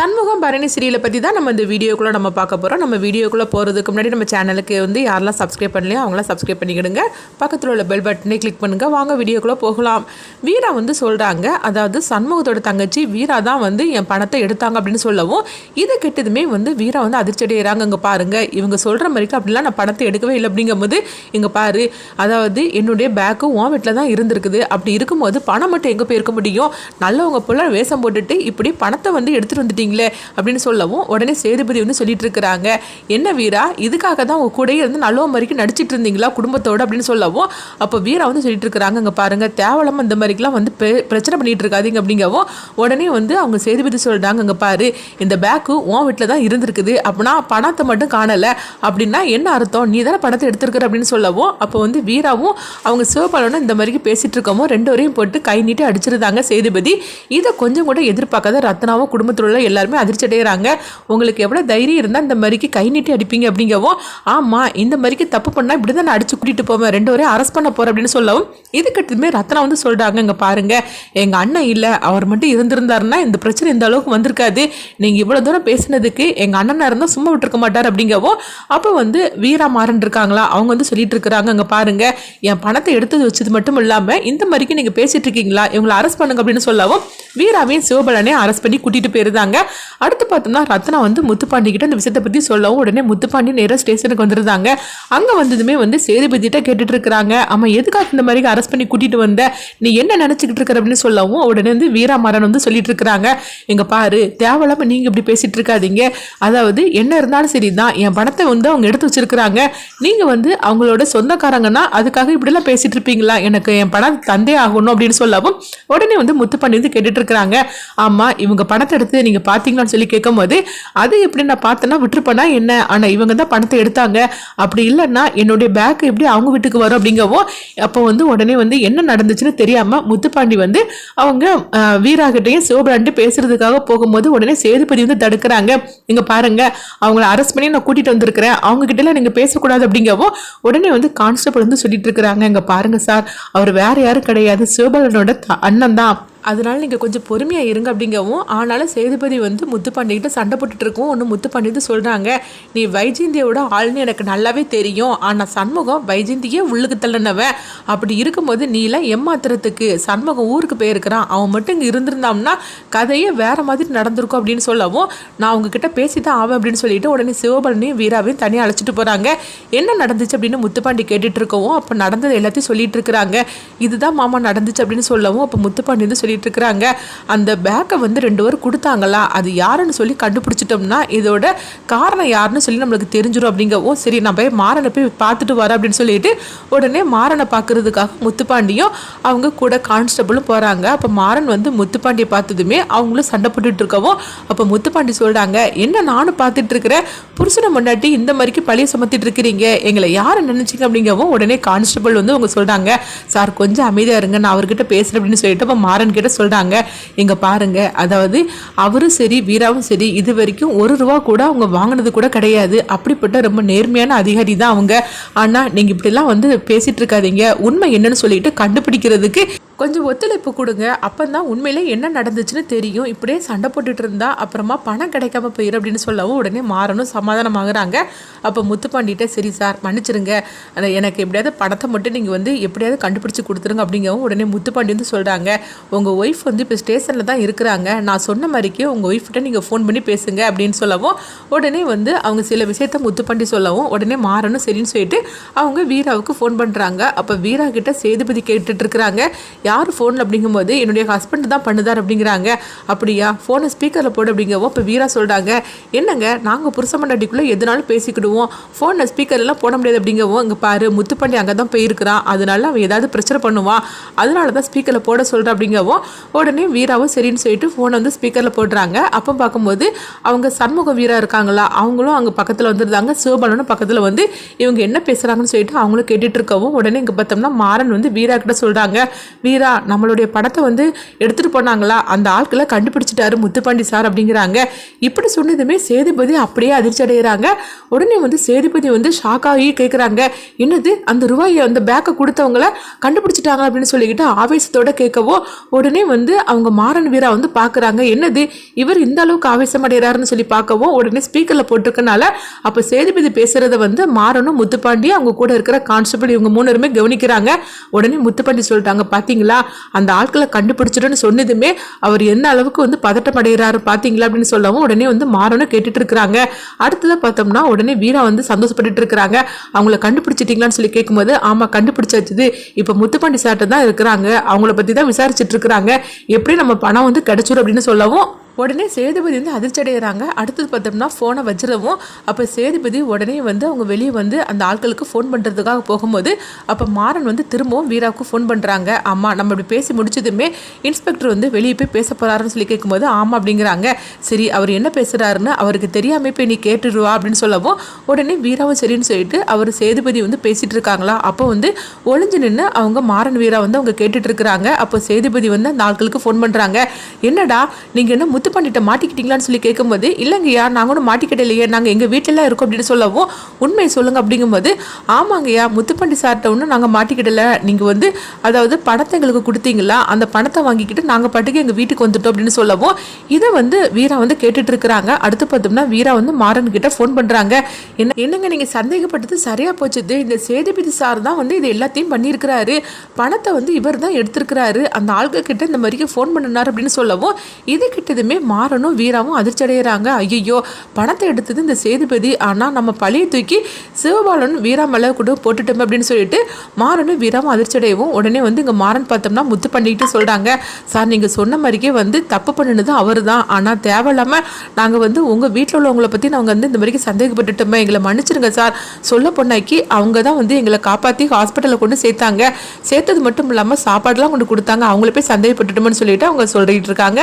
சண்முகம் பரணி சீரியலை பற்றி தான் நம்ம இந்த வீடியோக்குள்ளே நம்ம பார்க்க போகிறோம் நம்ம வீடியோக்குள்ளே போகிறதுக்கு முன்னாடி நம்ம சேனலுக்கு வந்து யாரெல்லாம் சப்ஸ்கிரைப் பண்ணலையோ அவங்களாம் சப்ஸ்கிரைப் பண்ணிக்கிடுங்க. பக்கத்தில் உள்ள பெல் பட்டனை கிளிக் பண்ணுங்கள் வாங்க வீடியோக்குள்ளே போகலாம். வீரா வந்து சொல்கிறாங்க அதாவது சண்முகத்தோட தங்கச்சி வீரா தான் வந்து என் பணத்தை எடுத்தாங்க அப்படின்னு சொல்லவும் இதை கெட்டதுமே வந்து வீரா வந்து அதிர்ச்சி அடைகிறாங்க இங்கே பாருங்கள் இவங்க சொல்கிற மாதிரிக்கு அப்படிலாம் நான் பணத்தை எடுக்கவே இல்லை அப்படிங்கும்போது இங்கே பாரு அதாவது என்னுடைய பேக்கு உன் வீட்டில் தான் இருந்திருக்குது. அப்படி இருக்கும்போது பணம் மட்டும் எங்கே போயிருக்க முடியும்? நல்லவங்க போல வேஷம் போட்டுட்டு இப்படி பணத்தை வந்து எடுத்துகிட்டு வந்துட்டீங்களே அப்படின்னு சொல்லவும் உடனே சேதுபதி வந்து சொல்லிட்டு இருக்கிறாங்க என்ன வீரா இதுக்காக தான் உங்கள் கூடயே இருந்து நல்ல மாதிரிக்கு நடிச்சிட்டு இருந்தீங்களா குடும்பத்தோடு அப்படின்னு சொல்லவும் அப்போ வீரா வந்து சொல்லிட்டு இருக்கிறாங்க இங்கே பாருங்க தேவலாம இந்த மாதிரிக்கெல்லாம் வந்து பெ- பிரச்சனை பண்ணிட்டு இருக்காதீங்க அப்படிங்கவும் உடனே வந்து அவங்க சேதுபதி சொல்கிறாங்க இங்கே பாரு இந்த பேக்கு உன் வீட்டில் தான் இருந்திருக்குது அப்படின்னா பணத்தை மட்டும் காணலை அப்படின்னா என்ன அர்த்தம்? நீ தானே பணத்தை எடுத்திருக்கிற அப்படின்னு சொல்லவும் அப்போ வந்து வீராவும் அவங்க சிவபாலனும் இந்த மாதிரிக்கு பேசிட்டு இருக்கவும் ரெண்டு வரையும் போட்டு கை நீட்டி அடிச்சிருந்தாங்க சேதுபதி. இதை கொஞ்சம் கூட எதிர்பார்க்காத ரத்னாவும் குடும்பத்தில் உள்ள எல்லாருமே அதிர்ச்சி அடைகிறாங்க உங்களுக்கு எவ்வளோ தைரியம் இருந்தால் இந்த மாதிரிக்கு கை நீட்டி அடிப்பீங்க அப்படிங்கவும் ஆமாம் இந்த மாதிரிக்கு தப்பு பண்ணால் இப்படி தான் நான் அடிச்சு கூட்டிகிட்டு போவேன். ரெண்டு வரையும் அரெஸ்ட் பண்ண போகிறேன் அப்படின்னு சொல்லவும் இதுக்கெடுத்துமே ரத்னா வந்து சொல்கிறாங்க இங்கே பாருங்கள் எங்கள் அண்ணன் இல்லை அவர் மட்டும் இருந்திருந்தாருன்னா இந்த பிரச்சனை இந்த அளவுக்கு வந்திருக்காது. நீங்கள் இவ்வளோ தூரம் பேசினதுக்கு எங்கள் அண்ணனாக இருந்தால் சும்மா விட்டுருக்க மாட்டார் அப்படிங்கவும் அப்போ வந்து வீரா மாறன் இருக்காங்களா? அவங்க வந்து சொல்லிட்டு இருக்கிறாங்க அங்கே பாருங்கள் என் பணத்தை எடுத்து வச்சது மட்டும் இல்லாமல் இந்த மாதிரிக்கு நீங்கள் பேசிட்டு இருக்கீங்களா? இவங்களை அரெஸ்ட் பண்ணுங்க அப்படின்னு சொல்லவும் வீராவையும் சிவபலனையும் அரெஸ்ட் பண்ணி கூட்டிகிட்டு போயிருந்தாங்க. அடுத்து பார்த்தோம்னா ரத்னா வந்து முத்துப்பாண்டி கிட்ட இந்த விஷயத்தை பற்றி சொல்லவும் உடனே முத்துப்பாண்டி நேராக ஸ்டேஷனுக்கு வந்துருந்தாங்க. அங்கே வந்ததுமே வந்து சேதுபதிட்ட கேட்டுட்டு இருக்கிறாங்க ஆமாம் எதுக்காக இந்த மாதிரி அரெஸ்ட் பண்ணி கூட்டிட்டு வந்த? நீ என்ன நினச்சிக்கிட்டு இருக்கிற அப்படின்னு சொல்லவும் உடனே வந்து வீராமரன் வந்து சொல்லிட்டு இருக்கிறாங்க எங்க பாரு தேவையில்லாம நீங்க இப்படி பேசிட்டு இருக்காதீங்க. அதாவது என்ன இருந்தாலும் சரிதான் என் பணத்தை வந்து அவங்க எடுத்து வச்சிருக்கிறாங்க. நீங்க வந்து அவங்களோட சொந்தக்காரங்கன்னா அதுக்காக இப்படிலாம் பேசிட்டு இருப்பீங்களா? எனக்கு என் பணம் தந்தே ஆகணும் அப்படின்னு சொல்லவும் உடனே வந்து முத்துப்பாண்டி வந்து கேட்டுட்டு இருக்கிறாங்க ஆமா இவங்க பணத்தை எடுத்து நீங்க பார்த்தீங்களான்னு சொல்லி கேட்கும்போது அது எப்படி நான் பார்த்தேன்னா விட்டுருப்பேனா என்ன? ஆனால் இவங்க தான் பணத்தை எடுத்தாங்க. அப்படி இல்லைன்னா என்னுடைய பேக் எப்படி அவங்க வீட்டுக்கு வரும்? அப்படிங்கவும் அப்போ வந்து உடனே வந்து என்ன நடந்துச்சுன்னு தெரியாமல் முத்துப்பாண்டி வந்து அவங்க வீராகிட்டையும் சிவபிராண்டு பேசுறதுக்காக போகும்போது உடனே சேதுபதி வந்து தடுக்கிறாங்க. இங்கே பாருங்க அவங்கள அரெஸ்ட் பண்ணி நான் கூட்டிட்டு வந்திருக்கிறேன். அவங்க கிட்டலாம் நீங்கள் பேசக்கூடாது. அப்படிங்கவும் உடனே வந்து கான்ஸ்டபிள் வந்து சொல்லிட்டு இருக்கிறாங்க. இங்கே பாருங்க சார் அவர் வேற யாரும் கிடையாது. சிவபாலனோட த- அண்ணன் தான் அதனால நீங்கள் கொஞ்சம் பொறுமையாக இருங்க அப்படிங்கவும் ஆனாலும் சேதுபதி வந்து முத்துப்பாண்டிகிட்ட சண்டை போட்டுட்டு இருக்கோம் ஒன்று முத்துப்பாண்டி சொல்கிறாங்க நீ வைஜெயந்தியோட ஆள்னு எனக்கு நல்லாவே தெரியும். ஆனால் சண்முகம் வைஜெயந்தியே உள்ளுக்கு தள்ளினவன் அப்படி இருக்கும்போது நீலாம் ஏமாத்துறதுக்கு சண்முகம் ஊருக்கு போயிருக்கிறான். அவன் மட்டும் இங்கே இருந்திருந்தான்னா கதையே வேறு மாதிரி நடந்திருக்கும் அப்படின்னு சொல்லவும் நான் உங்ககிட்ட பேசி தான் ஆவேன் அப்படின்னு சொல்லிட்டு உடனே சிவபலனையும் வீராவையும் தனியாக அழைச்சிட்டு போகிறாங்க என்ன நடந்துச்சு? அப்படின்னு முத்துப்பாண்டி கேட்டுட்டு இருக்கவும் அப்போ நடந்தது எல்லாத்தையும் சொல்லிட்டு இருக்கிறாங்க இதுதான் மாமா நடந்துச்சு அப்படின்னு சொல்லவும் அப்போ முத்துப்பாண்டி வந்து சொல்லிட்டு இருக்கிறாங்க அந்த பேக்கை வந்து ரெண்டு பேரும் கொடுத்தாங்களா? அது யாருன்னு சொல்லி கண்டுபிடிச்சிட்டோம்னா இதோட காரணம் யாருன்னு சொல்லி நம்மளுக்கு தெரிஞ்சிடும் அப்படிங்கவும் சரி நான் போய் மாறனை போய் பார்த்துட்டு வரேன் அப்படின்னு சொல்லிட்டு உடனே மாறனை பார்க்கறதுக்காக முத்துப்பாண்டியும் அவங்க கூட கான்ஸ்டபிளும் போகிறாங்க அப்போ மாறன் வந்து முத்துப்பாண்டியை பார்த்ததுமே அவங்களும் சண்டை போட்டுட்டு இருக்கவும் அப்போ முத்துப்பாண்டி சொல்கிறாங்க என்ன நானும் பார்த்துட்டு இருக்கிறேன் புருஷனை முன்னாடி இந்த மாதிரிக்கு பழைய சுமத்திட்டு இருக்கிறீங்க எங்களை யாரை நினைச்சீங்க? அப்படிங்கவும் உடனே கான்ஸ்டபிள் வந்து அவங்க சொல்கிறாங்க சார் கொஞ்சம் அமைதியாக இருங்க நான் அவர்கிட்ட பேசுகிறேன் அப்படின்னு சொல்லிட்டு அப்ப மாறன் கிட்ட சொல்றாங்க. இங்கே பாருங்க. அதாவது அவரும் சரி வீராவும் சரி இது வரைக்கும் ஒரு ரூபா கூட அவங்க வாங்கினது கூட கிடையாது. அப்படிப்பட்ட ரொம்ப நேர்மையான அதிகாரி தான் அவங்க. ஆனா நீங்க இப்படிலாம் வந்து பேசிட்டு இருக்காதீங்க. உண்மை என்னன்னு சொல்லிட்டு கண்டுபிடிக்கிறதுக்கு கொஞ்சம் ஒத்துழைப்பு கொடுங்க. அப்போ தான் உண்மையில் என்ன நடந்துச்சுன்னு தெரியும். இப்படியே சண்டை போட்டுட்டு இருந்தா அப்புறமா பணம் கிடைக்காம போயிடும் அப்படின்னு சொல்லவும் உடனே மாறணும் சமாதானமாகறாங்க. அப்போ முத்துப்பாண்டிகிட்ட சரி சார் மன்னிச்சிருங்க. எனக்கு எப்படியாவது பணத்தை மட்டும் நீங்கள் வந்து எப்படியாவது கண்டுபிடிச்சி கொடுத்துருங்க அப்படிங்கவும் உடனே முத்துப்பாண்டி வந்து சொல்கிறாங்க உங்கள் ஒய்ஃப் வந்து இப்போ ஸ்டேஷனில் தான் இருக்கிறாங்க. நான் சொன்ன மாதிரிக்கே உங்கள் ஒய்ஃப்கிட்ட நீங்கள் ஃபோன் பண்ணி பேசுங்க அப்படின்னு சொல்லவும் உடனே வந்து அவங்க சில விஷயத்த முத்துப்பாண்டி சொல்லவும் உடனே மாறணும் சரின்னு சொல்லிட்டு அவங்க வீராவுக்கு ஃபோன் பண்ணுறாங்க அப்போ வீரா கிட்ட சேதுபதி கேட்டுட்ருக்குறாங்க யார் ஃபோனில் அப்படிங்கும்போது என்னுடைய ஹஸ்பண்ட் தான் பண்ணுதார் அப்படிங்கிறாங்க. அப்படியா? ஃபோனை ஸ்பீக்கரில் போடு அப்படிங்கவோ இப்போ வீரா சொல்கிறாங்க என்னங்க? நாங்கள் புருஷ மண்டாட்டிக்குள்ளே எதுனாலும் பேசிக்கிடுவோம். ஃபோனை ஸ்பீக்கர்லாம் போட முடியாது அப்படிங்கவோ இங்கே பாரு முத்துப்பாண்டி அங்கே தான் போயிருக்கிறான் அதனால அவன் ஏதாவது பிரச்சனை பண்ணுவான் அதனால தான் ஸ்பீக்கரில் போட சொல்கிறேன் அப்படிங்கவோ உடனே வீராவும் சரின்னு சொல்லிட்டு ஃபோனை வந்து ஸ்பீக்கரில் போடுறாங்க. அப்போ பார்க்கும்போது அவங்க சண்முக வீரா இருக்காங்களா? அவங்களும் அங்கே பக்கத்தில் வந்துருந்தாங்க. சிவபாலனும் பக்கத்தில் வந்து இவங்க என்ன பேசுகிறாங்கன்னு சொல்லிட்டு அவங்களும் கேட்டுட்டு இருக்கவும் உடனே இங்கே பார்த்தோம்னா மாறன் வந்து வீரா கிட்ட சொல்கிறாங்க வீரா வீரா நம்மளுடைய படத்தை வந்து எடுத்துகிட்டு போனாங்களா? அந்த ஆட்களை கண்டுபிடிச்சிட்டாரு முத்துப்பாண்டி சார் அப்படிங்கிறாங்க. இப்படி சொன்னதுமே சேதுபதி அப்படியே அதிர்ச்சி அடைகிறாங்க உடனே வந்து சேதுபதி வந்து ஷாக் ஆகி கேட்குறாங்க என்னது? அந்த ரூபாயை அந்த பேக்கை கொடுத்தவங்கள கண்டுபிடிச்சிட்டாங்க அப்படின்னு சொல்லிக்கிட்டு ஆவேசத்தோட கேட்கவோ உடனே வந்து அவங்க மாறன் வீரா வந்து பார்க்குறாங்க என்னது? இவர் இந்த அளவுக்கு ஆவேசம் அடைகிறாருன்னு சொல்லி பார்க்கவோ உடனே ஸ்பீக்கரில் போட்டிருக்கனால அப்போ சேதுபதி பேசுகிறத வந்து மாறனும் முத்துப்பாண்டி அவங்க கூட இருக்கிற கான்ஸ்டபிள் இவங்க மூணு பேருமே கவனிக்கிறாங்க. உடனே முத்துப்பாண்டி சொல்லிட்டாங்க பார்த்தீங்களா அந்த ஆட்களை கண்டுபிடிச்சிட்டுன்னு சொன்னதுமே அவர் எந்த அளவுக்கு வந்து பதட்டம் அடைகிறாரு பார்த்தீங்களா அப்படின்னு சொல்லவும் உடனே வந்து மாறணும் கேட்டுட்டு இருக்கிறாங்க அடுத்ததாக பார்த்தோம்னா உடனே வீரா வந்து சந்தோஷப்பட்டுட்டு இருக்கிறாங்க அவங்கள கண்டுபிடிச்சிட்டிங்களான்னு சொல்லி கேட்கும்போது ஆமாம் கண்டுபிடிச்சாச்சு இப்போ முத்துப்பாண்டி சாட்டை தான் இருக்கிறாங்க. அவங்கள பற்றி தான் விசாரிச்சுட்டு இருக்கிறாங்க எப்படி நம்ம பணம் வந்து கிடச்சிடும் அப்படின்னு சொல்லவும் உடனே சேதுபதி வந்து அதிர்ச்சி அடைகிறாங்க அடுத்தது பார்த்தோம்னா ஃபோனை வச்சிடவும். அப்போ சேதுபதி உடனே வந்து அவங்க வெளியே வந்து அந்த ஆட்களுக்கு ஃபோன் பண்ணுறதுக்காக போகும்போது அப்போ மாறன் வந்து திரும்பவும் வீராவுக்கு ஃபோன் பண்ணுறாங்க அம்மா நம்ம இப்படி பேசி முடிச்சதுமே இன்ஸ்பெக்டர் வந்து வெளியே போய் பேச போகிறாருன்னு சொல்லி கேட்கும்போது ஆமாம் அப்படிங்கிறாங்க. சரி அவர் என்ன பேசுகிறாருன்னு அவருக்கு தெரியாமல் போய் நீ கேட்டுருவா அப்படின்னு சொல்லவும் உடனே வீராவும் சரின்னு சொல்லிட்டு அவர் சேதுபதி வந்து பேசிகிட்டு இருக்காங்களா. அப்போ வந்து ஒளிஞ்சு நின்று அவங்க மாறன் வீரா வந்து அவங்க கேட்டுட்ருக்குறாங்க அப்போ சேதுபதி வந்து அந்த ஆட்களுக்கு ஃபோன் பண்ணுறாங்க என்னடா நீங்கள் என்ன முத்து பண்ணிட்ட மாட்டிக்கிட்டீங்களான்னு சொல்லி கேட்கும்போது இல்லைங்கய்யா நாங்கள் ஒன்றும் மாட்டிக்கிட்டலையே நாங்கள் எங்கள் வீட்டிலலாம் இருக்கோம் அப்படின்னு சொல்லவும் உண்மையை சொல்லுங்க அப்படிங்கும்போது ஆமாங்கய்யா முத்துப்பண்டி சார்கிட்ட ஒன்றும் நாங்கள் மாட்டிக்கிடல நீங்கள் வந்து அதாவது பணத்தை எங்களுக்கு கொடுத்தீங்களா? அந்த பணத்தை வாங்கிக்கிட்டு நாங்கள் பாட்டுக்கு எங்கள் வீட்டுக்கு வந்துட்டோம் அப்படின்னு சொல்லவும் இதை வந்து வீரா வந்து கேட்டுட்டு இருக்கிறாங்க. அடுத்து பார்த்தோம்னா வீரா வந்து மாறன் கிட்ட ஃபோன் பண்ணுறாங்க என்ன என்னங்க நீங்கள் சந்தேகப்பட்டது சரியாக போச்சுது இந்த சேதுபதி சார் தான் வந்து இது எல்லாத்தையும் பண்ணியிருக்கிறாரு. பணத்தை வந்து இவர் தான் எடுத்திருக்கிறாரு. அந்த ஆள்கள் கிட்ட இந்த மாதிரிக்கு ஃபோன் பண்ணினார் அப்படின்னு சொல்லவும் இது கிட்டதுமே மாறனும் வீராவும் அதிர்ச்சி அடைகிறாங்க ஐயோ பணத்தை எடுத்தது இந்த சேதுபதி. ஆனால் நம்ம பழைய தூக்கி சிவபாலனும் வீரா மேலே கூட போட்டுட்டோம் அப்படின்னு சொல்லிட்டு மாறனும் வீராவும் அதிர்ச்சி அடையவும் உடனே வந்து இங்கே மாறன் பார்த்தோம்னா முத்து பண்ணிக்கிட்டு சொல்கிறாங்க சார் நீங்கள் சொன்ன மாதிரிக்கே வந்து தப்பு பண்ணினது அவர் தான் ஆனால் தேவையில்லாமல் நாங்கள் வந்து உங்கள் வீட்டில் உள்ளவங்களை பற்றி நாங்கள் வந்து இந்த மாதிரிக்கு சந்தேகப்பட்டுட்டோமே. எங்களை மன்னிச்சிருங்க சார். சொல்ல பொண்ணாக்கி அவங்க தான் வந்து எங்களை காப்பாற்றி ஹாஸ்பிட்டலில் கொண்டு சேர்த்தாங்க. சேர்த்தது மட்டும் இல்லாமல் சாப்பாடுலாம் கொண்டு கொடுத்தாங்க. அவங்கள போய் சந்தேகப்பட்டுட்டோம்னு சொல்லிட்டு அவங்க சொல்லிட்டு இருக்காங்க.